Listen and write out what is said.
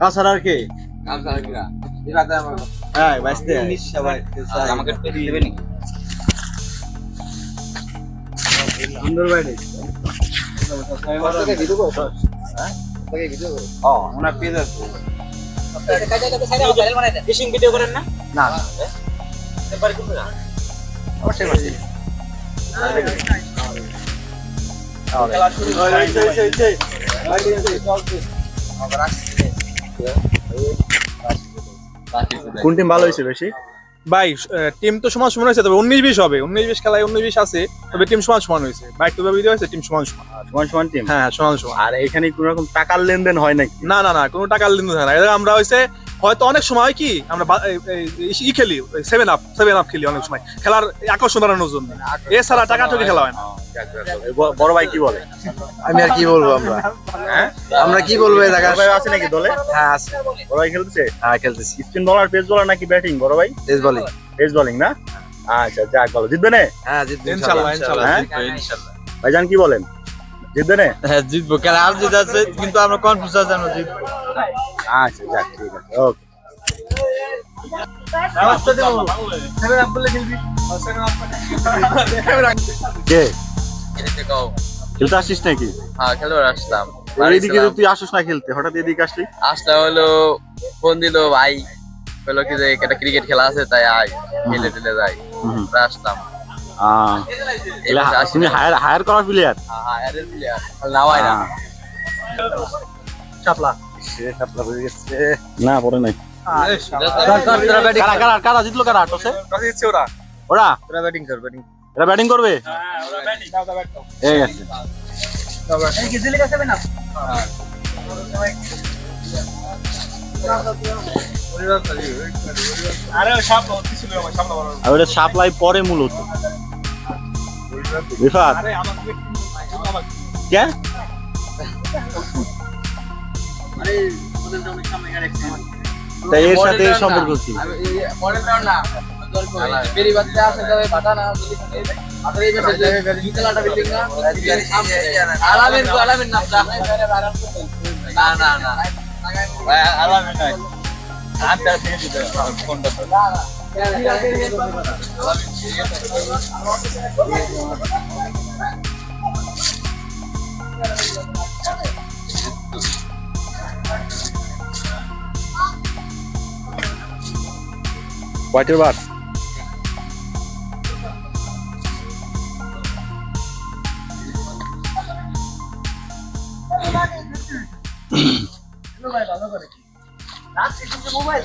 তাছাড়া আর কে? হ্যাঁ বাইসতে আমাকে দেবে নাকি? সুন্দর বাইরে ওনার পেজ আছে ফিশিং ভিডিও করেন না? না। অবশ্যই পারছি কোন টিম ভালো হয়েছে বেশি? ভাই টিম তো সমান সমান হয়েছে তবে উনিশ বিশ হবে। উনিশ বিশ খেলায় উনিশ বিশ আছে তবে টিম সমান সমান হয়েছে। বাইক তো ভিডিও হয়েছে টিম সমান সমান। সমান সমান টিম হ্যাঁ সমান সমান। আর এখানে কোনো রকম টাকার লেনদেন হয় নাকি? না না না কোনো টাকার লেনদেন হয় না। আমরা হয়েছে হয়তো অনেক সময় কি আমরা ই খেলি সেভেন আপ সেভেন আপ খেলি অনেক সময়। খেলার আকর্ষণ বাড়ানোর জন্য। এছাড়া টাকা টুকি খেলা হয় না। বড় ভাই কি বলে? আমি আর কি বলব আমরা? হ্যাঁ? আমরা কি বলব এই জায়গা ভাই আছে নাকি দলে? হ্যাঁ আছে। বড় ভাই খেলতেছে? হ্যাঁ খেলতেছি। স্পিন বলার পেস বলার নাকি ব্যাটিং বড় ভাই? তেজ বলি পেস বোলিং না? আচ্ছা যাক ভালো। জিতবে না? হ্যাঁ জিতবো ইনশাল্লাহ ইনশাল্লাহ। হ্যাঁ? ভাইজান কি বলেন? জিতবে না? হ্যাঁ জিতবো। খেলা আর জিত আছে? কিন্তু আমরা কনফিউজ আছে আমরা জিতবো। আচ্ছা যাক ঠিক আছে ওকে। খেলতে আসিস নাকি? হ্যাঁ আসলাম। এদিকে তুই আসিস না খেলতে হঠাৎ এদিকে আসলি? আসলে হলো ফোন দিল ভাই। বলল কি যে একটা ক্রিকেট খেলা আছে তাই আয়। খেলে টেলে যাই। আসলাম। তুমি হায়ার হায়ার করা প্লেয়ার হ্যাঁ, হ্যাঁ, না পরে নাই। ব্যাটিং কারা কারা কারা জিতলো কারা? টসে? দিচ্ছে ওরা। ওরা? তোরা ব্যাটিং কর ব্যাটিং এরা ব্যাটিং করবে? হ্যাঁ ওরা ব্যাটিং দাও দাও ব্যাট দাও এই আছে আরে সব কিছু নেই আমার সামনে আর ওটা সাপ্লাই পরে মূলত। রিফাত কে? তাই এর সাথে এই সম্পর্ক কি? না না না আলামের নয় আটটা থেকে দিতে ফোনটা তো হোয়াইটের বার ভালো করে মোবাইল